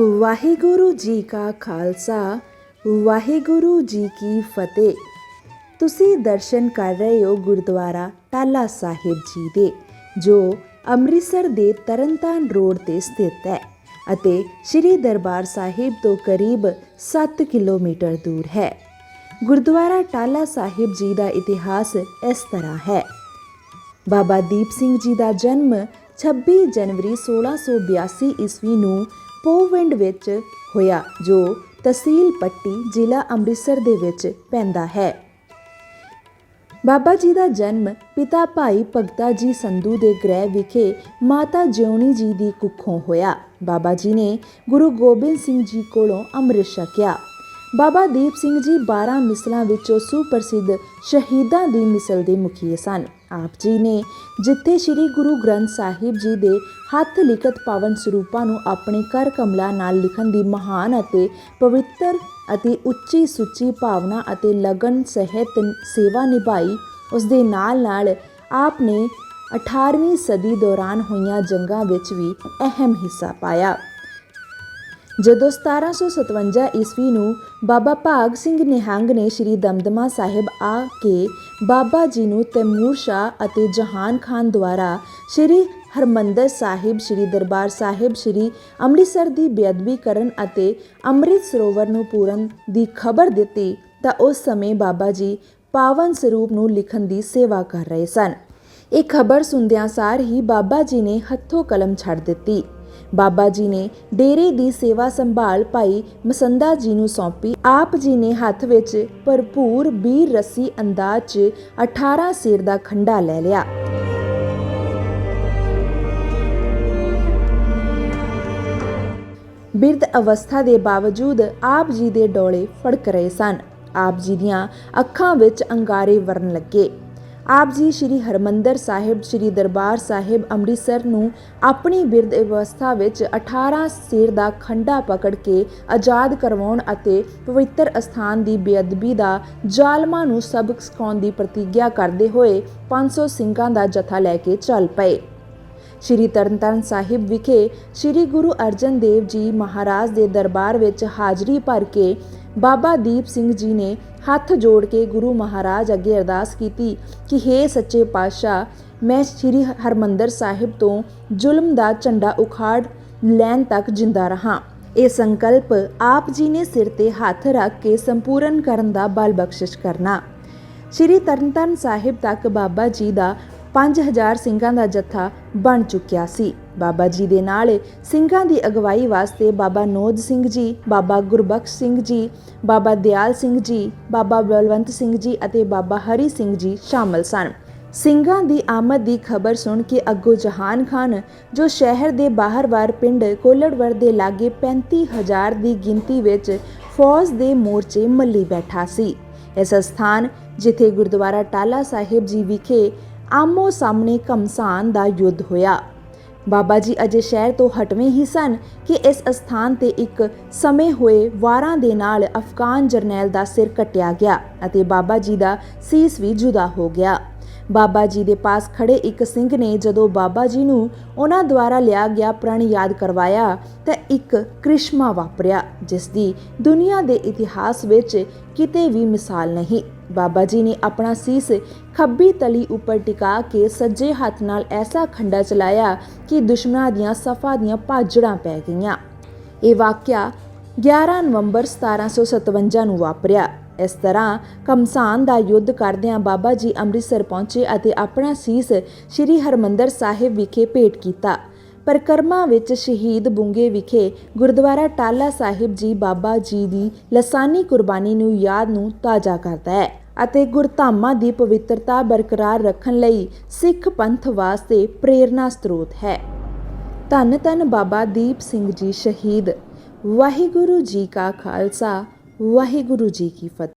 ਵਾਹਿਗੁਰੂ ਜੀ ਕਾ ਖਾਲਸਾ, ਵਾਹਿਗੁਰੂ ਜੀ ਕੀ ਫਤਿਹ। ਤੁਸੀਂ ਦਰਸ਼ਨ ਕਰ ਰਹੇ ਹੋ ਗੁਰਦੁਆਰਾ ਟਾਲਾ ਸਾਹਿਬ ਜੀ ਦੇ, ਜੋ ਅੰਮ੍ਰਿਤਸਰ ਦੇ ਤਰਨਤਾਰਨ ਰੋਡ ਤੇ ਸਥਿਤ ਹੈ ਅਤੇ ਸ੍ਰੀ ਦਰਬਾਰ ਸਾਹਿਬ ਤੋਂ ਕਰੀਬ 7 ਕਿਲੋਮੀਟਰ ਦੂਰ ਹੈ। ਗੁਰਦੁਆਰਾ ਟਾਲਾ ਸਾਹਿਬ ਜੀ ਦਾ ਇਤਿਹਾਸ ਇਸ ਤਰ੍ਹਾਂ ਹੈ। ਬਾਬਾ ਦੀਪ ਸਿੰਘ ਜੀ ਦਾ ਜਨਮ 26 ਜਨਵਰੀ 1682 ਈਸਵੀ ਨੂੰ ਪੋਵਿੰਡ ਵਿੱਚ ਹੋਇਆ, ਜੋ ਤਹਿਸੀਲ ਪੱਟੀ ਜ਼ਿਲ੍ਹਾ ਅੰਮ੍ਰਿਤਸਰ ਦੇ ਵਿੱਚ ਪੈਂਦਾ ਹੈ। ਬਾਬਾ ਜੀ ਦਾ ਜਨਮ ਪਿਤਾ ਭਾਈ ਭਗਤਾ ਜੀ ਸੰਧੂ ਦੇ ਗ੍ਰਹਿ ਵਿਖੇ ਮਾਤਾ ਜਿਉਣੀ ਜੀ ਦੀ ਕੁੱਖੋਂ ਹੋਇਆ। ਬਾਬਾ ਜੀ ਨੇ ਗੁਰੂ ਗੋਬਿੰਦ ਸਿੰਘ ਜੀ ਕੋਲੋਂ ਅੰਮ੍ਰਿਤ ਛਕਿਆ ਬਾਬਾ ਦੀਪ ਸਿੰਘ ਜੀ 12 ਮਿਸਲਾਂ ਵਿੱਚੋਂ ਸੁਪ੍ਰਸਿੱਧ ਸ਼ਹੀਦਾਂ ਦੀ ਮਿਸਲ ਦੇ ਮੁਖੀ ਸਨ। ਆਪ ਜੀ ਨੇ ਜਿੱਥੇ ਸ੍ਰੀ ਗੁਰੂ ਗ੍ਰੰਥ ਸਾਹਿਬ ਜੀ ਦੇ ਹੱਥ ਲਿਖਤ ਪਾਵਨ ਸਰੂਪਾਂ ਨੂੰ ਆਪਣੇ ਕਰ ਕਮਲਾ ਨਾਲ ਲਿਖਣ ਦੀ ਮਹਾਨ ਅਤੇ ਪਵਿੱਤਰ ਅਤੇ ਉੱਚੀ ਸੁੱਚੀ ਭਾਵਨਾ ਅਤੇ ਲਗਨ ਸਹਿਤ ਸੇਵਾ ਨਿਭਾਈ, ਉਸ ਦੇ ਨਾਲ ਨਾਲ ਆਪ ਨੇ 18ਵੀਂ ਸਦੀ ਦੌਰਾਨ ਹੋਈਆਂ ਜੰਗਾਂ ਵਿੱਚ ਵੀ ਅਹਿਮ ਹਿੱਸਾ ਪਾਇਆ। ਜਦੋਂ 1757 ਈਸਵੀ ਨੂੰ ਬਾਬਾ ਭਾਗ ਸਿੰਘ ਨਿਹੰਗ ਨੇ ਸ੍ਰੀ ਦਮਦਮਾ ਸਾਹਿਬ ਆ ਕੇ ਬਾਬਾ ਜੀ ਨੂੰ ਤੈਮੂਰ ਸ਼ਾਹ ਅਤੇ ਜਹਾਨ ਖਾਨ ਦੁਆਰਾ ਸ੍ਰੀ ਹਰਮੰਦਰ ਸਾਹਿਬ, ਸ੍ਰੀ ਦਰਬਾਰ ਸਾਹਿਬ, ਸ੍ਰੀ ਅੰਮ੍ਰਿਤਸਰ ਦੀ ਬੇਅਦਬੀ ਕਰਨ ਅਤੇ ਅੰਮ੍ਰਿਤ ਸਰੋਵਰ ਨੂੰ ਪੂਰਨ ਦੀ ਖਬਰ ਦਿੱਤੀ ਤਾਂ ਉਸ ਸਮੇਂ ਬਾਬਾ ਜੀ ਪਾਵਨ ਸਰੂਪ ਨੂੰ ਲਿਖਣ ਦੀ ਸੇਵਾ ਕਰ ਰਹੇ ਸਨ। ਇਹ ਖਬਰ ਸੁਣਦਿਆਂ ਸਾਰ ਹੀ ਬਾਬਾ ਜੀ ਨੇ ਹੱਥੋਂ ਕਲਮ ਛੱਡ ਦਿੱਤੀ। ਬਾਬਾ ਜੀ ਨੇ ਡੇਰੇ ਦੀ ਸੇਵਾ ਸੰਭਾਲ ਭਾਈ ਮਸੰਦਾ ਜੀ ਨੂੰ ਸੌਂਪੀ। ਆਪ ਜੀ ਨੇ ਹੱਥ ਵਿੱਚ ਭਰਪੂਰ ਬੀਰ ਰਸੀ ਅੰਦਾਜ਼ 'ਚ 18 ਸਿਰ ਦਾ ਖੰਡਾ ਲੈ ਲਿਆ। ਬਿਰਧ ਅਵਸਥਾ ਦੇ ਬਾਵਜੂਦ ਆਪ ਜੀ ਦੇ ਡੋਲੇ ਫੜਕ ਰਹੇ ਸਨ। ਆਪ ਜੀ ਦੀਆਂ ਅੱਖਾਂ ਵਿੱਚ ਅੰਗਾਰੇ ਵਰਨ ਲੱਗੇ। ਆਪ ਜੀ ਸ੍ਰੀ ਹਰਮੰਦਰ ਸਾਹਿਬ, ਸ੍ਰੀ ਦਰਬਾਰ ਸਾਹਿਬ ਅੰਮ੍ਰਿਤਸਰ ਨੂੰ ਆਪਣੀ ਬਿਰਧ ਅਵਸਥਾ ਵਿੱਚ 18 ਸਿਰ ਦਾ ਖੰਡਾ ਪਕੜ ਕੇ ਆਜ਼ਾਦ ਕਰਵਾਉਣ ਅਤੇ ਪਵਿੱਤਰ ਅਸਥਾਨ ਦੀ ਬੇਅਦਬੀ ਦਾ ਜ਼ਾਲਮਾਂ ਨੂੰ ਸਬਕ ਸਿਖਾਉਣ ਦੀ ਪ੍ਰਤੀਗਿਆ ਕਰਦੇ ਹੋਏ 500 ਸਿੰਘਾਂ ਦਾ ਜਥਾ ਲੈ ਕੇ ਚੱਲ ਪਏ। ਸ਼੍ਰੀ ਤਰਨਤਾਰਨ ਸਾਹਿਬ ਵਿਖੇ ਸ਼੍ਰੀ ਗੁਰੂ ਅਰਜਨ ਦੇਵ ਜੀ ਮਹਾਰਾਜ ਦੇ ਦਰਬਾਰ ਵਿੱਚ ਹਾਜ਼ਰੀ ਭਰ ਕੇ ਬਾਬਾ ਦੀਪ ਸਿੰਘ ਜੀ ਨੇ ਹੱਥ ਜੋੜ ਕੇ ਗੁਰੂ ਮਹਾਰਾਜ ਅੱਗੇ ਅਰਦਾਸ ਕੀਤੀ ਕਿ हे ਸੱਚੇ ਪਾਤਸ਼ਾਹ, ਮੈਂ ਸ਼੍ਰੀ ਹਰਮੰਦਰ ਸਾਹਿਬ ਤੋਂ ਜ਼ੁਲਮ ਦਾ ਝੰਡਾ ਉਖਾੜ ਲੈਣ ਤੱਕ ਜਿੰਦਾ ਰਹਾ। ਇਹ ਸੰਕਲਪ ਆਪ ਜੀ ਨੇ ਸਿਰ ਤੇ ਹੱਥ ਰੱਖ ਕੇ ਸੰਪੂਰਨ ਕਰਨ ਦਾ ਬਲ ਬਖਸ਼ਿਸ਼ ਕਰਨਾ। ਸ਼੍ਰੀ ਤਰਨਤਾਰਨ ਸਾਹਿਬ ਤੱਕ ਬਾਬਾ ਜੀ ਦਾ 5000 ਸਿੰਘਾਂ ਦਾ ਜੱਥਾ ਬਣ ਚੁੱਕਿਆ ਸੀ। ਬਾਬਾ ਜੀ ਦੇ ਨਾਲ ਸਿੰਘਾਂ ਦੀ ਅਗਵਾਈ ਵਾਸਤੇ ਬਾਬਾ ਨੋਦ ਸਿੰਘ ਜੀ, ਬਾਬਾ ਗੁਰਬਖਸ਼ ਸਿੰਘ ਜੀ, ਬਾਬਾ ਦਿਆਲ ਸਿੰਘ ਜੀ, ਬਾਬਾ ਬਲਵੰਤ ਸਿੰਘ ਜੀ ਅਤੇ ਬਾਬਾ ਹਰੀ ਸਿੰਘ ਜੀ ਸ਼ਾਮਲ ਸਨ। ਸਿੰਘਾਂ ਦੀ ਆਮਦ ਦੀ ਖਬਰ ਸੁਣ ਕੇ ਅੱਗੋ ਜਹਾਨ ਖਾਨ, ਜੋ ਸ਼ਹਿਰ ਦੇ ਬਾਹਰਵਾਰ ਪਿੰਡ ਕੋਲੜਵਰ ਦੇ ਲਾਗੇ 35000 ਦੀ ਗਿਣਤੀ ਵਿੱਚ ਫੌਜ ਦੇ ਮੋਰਚੇ ਮੱਲੀ ਬੈਠਾ ਸੀ। ਇਸ ਸਥਾਨ ਜਿੱਥੇ ਗੁਰਦੁਆਰਾ ਟਾਲਾ ਸਾਹਿਬ ਜੀ ਵਿਖੇ ਆਮੋ ਸਾਹਮਣੇ ਕਮਸਾਨ ਦਾ ਯੁੱਧ ਹੋਇਆ। ਬਾਬਾ ਜੀ ਅਜੇ ਸ਼ਹਿਰ ਤੋਂ ਹਟਵੇਂ ਹੀ ਸਨ ਕਿ ਇਸ ਸਥਾਨ ਤੇ ਇੱਕ ਸਮੇਂ ਹੋਏ ਵਾਰਾਂ ਦੇ ਨਾਲ ਅਫਗਾਨ ਜਰਨੈਲ ਦਾ ਸਿਰ ਕੱਟਿਆ ਗਿਆ ਅਤੇ ਬਾਬਾ ਜੀ ਦਾ ਸੀਸ ਵੀ ਜੁਦਾ ਹੋ ਗਿਆ। ਬਾਬਾ ਜੀ ਦੇ ਪਾਸ ਖੜੇ ਇੱਕ ਸਿੰਘ ਨੇ ਜਦੋਂ ਬਾਬਾ ਜੀ ਨੂੰ ਉਹਨਾਂ ਦੁਆਰਾ ਲਿਆ ਗਿਆ ਪ੍ਰਣ ਯਾਦ ਕਰਵਾਇਆ ਤਾਂ ਇੱਕ ਕ੍ਰਿਸ਼ਮਾ ਵਾਪਰਿਆ, ਜਿਸ ਦੀ ਦੁਨੀਆ ਦੇ ਇਤਿਹਾਸ ਵਿੱਚ ਕਿਤੇ ਵੀ ਮਿਸਾਲ ਨਹੀਂ। ਬਾਬਾ ਜੀ ਨੇ ਆਪਣਾ ਸੀਸ ਖੱਬੀ ਤਲੀ ਉੱਪਰ ਟਿਕਾ ਕੇ ਸੱਜੇ ਹੱਥ ਨਾਲ ਐਸਾ ਖੰਡਾ ਚਲਾਇਆ ਕਿ ਦੁਸ਼ਮਣਾਂ ਦੀਆਂ ਸਫਾ ਦੀਆਂ ਭਾਜੜਾਂ ਪੈ ਗਈਆਂ। ਇਹ ਵਾਕਿਆ 11 ਨਵੰਬਰ 1757 ਨੂੰ ਵਾਪਰਿਆ। ਇਸ ਤਰ੍ਹਾਂ ਕਮਸਾਨ ਦਾ ਯੁੱਧ ਕਰਦਿਆਂ ਬਾਬਾ ਜੀ ਅੰਮ੍ਰਿਤਸਰ ਪਹੁੰਚੇ ਅਤੇ ਆਪਣਾ ਸੀਸ ਸ੍ਰੀ ਹਰਮੰਦਰ ਸਾਹਿਬ ਵਿਖੇ ਭੇਟ ਕੀਤਾ। ਪਰਕਰਮਾ ਵਿੱਚ ਸ਼ਹੀਦ ਬੁੰਗੇ ਵਿਖੇ ਗੁਰਦੁਆਰਾ ਟਾਲਾ ਸਾਹਿਬ ਜੀ ਬਾਬਾ ਜੀ ਦੀ ਲਸਾਨੀ ਕੁਰਬਾਨੀ ਨੂੰ ਯਾਦ ਨੂੰ ਤਾਜ਼ਾ ਕਰਦਾ ਹੈ ਅਤੇ ਗੁਰਧਾਮਾਂ ਦੀ ਪਵਿੱਤਰਤਾ ਬਰਕਰਾਰ ਰੱਖਣ ਲਈ ਸਿੱਖ ਪੰਥ ਵਾਸਤੇ ਪ੍ਰੇਰਨਾ ਸਰੋਤ ਹੈ। ਧੰਨ ਧੰਨ ਬਾਬਾ ਦੀਪ ਸਿੰਘ ਜੀ ਸ਼ਹੀਦ। ਵਾਹਿਗੁਰੂ ਜੀ ਕਾ ਖਾਲਸਾ, ਵਾਹਿਗੁਰੂ ਜੀ ਕੀ ਫਤਿਹ।